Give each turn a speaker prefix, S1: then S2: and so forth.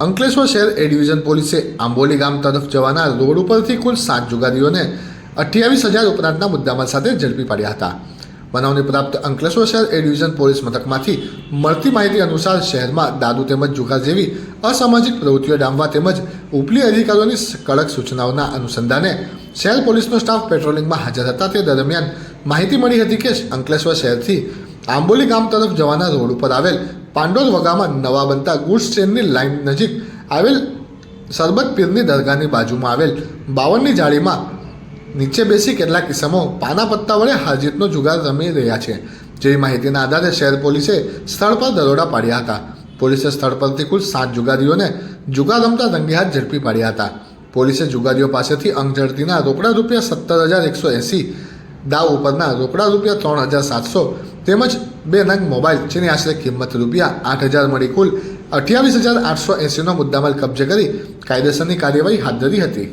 S1: અંકલેશ્વર શહેર એ ડિવિઝન પોલીસે આંબોલી ગામ તરફ જવાના રોડ ઉપરથી કુલ સાત જુગારીઓને અઠ્યાવીસ હજાર ઉપરાંતના મુદ્દામાલ સાથે ઝડપી પાડ્યા હતા. બનાવની પ્રાપ્ત અંકલેશ્વર શહેર એ ડિવિઝન પોલીસ મથકમાંથી મળતી માહિતી અનુસાર શહેરમાં દારૂ તેમજ જુગાર જેવી અસામાજિક પ્રવૃત્તિઓ ડામવા તેમજ ઉપલી અધિકારીઓની કડક સૂચનાઓના અનુસંધાને શહેર પોલીસનો સ્ટાફ પેટ્રોલિંગમાં હાજર હતા. તે દરમિયાન માહિતી મળી હતી કે અંકલેશ્વર શહેરથી આંબોલી ગામ તરફ જવાના રોડ ઉપર આવેલ પાંડોર વગામાં નવા બનતા ગુડ્સ ટ્રેનની લાઇન નજીક આવેલ સરબત પીરની દરગાહની બાજુમાં આવેલ બાવનની જાળીમાં નીચે બેસી કેટલાક કિસ્સામાં પાના પત્તા વડે હાજીતનો જુગાર રમી રહ્યા છે. જેવી માહિતીના આધારે શહેર પોલીસે સ્થળ પર દરોડા પાડ્યા હતા. પોલીસે સ્થળ પરથી કુલ સાત જુગારીઓને જુગાર રમતા રંગે હાથ ઝડપી પાડ્યા હતા. પોલીસે જુગારીઓ પાસેથી અંગ ઝડતીના રોકડા રૂપિયા સત્તર હજાર એકસો એંસી દાવ ઉપરના રોકડા રૂપિયા ત્રણ હજાર સાતસો તેમજ બે નંગ મોબાઈલ, જેની આશરે કિંમત રૂપિયા આઠ હજાર મળી કુલ અઠ્યાવીસ હજાર આઠસો એંસીનો મુદ્દામાલ કબજે કરી કાયદેસરની કાર્યવાહી હાથ ધરી હતી.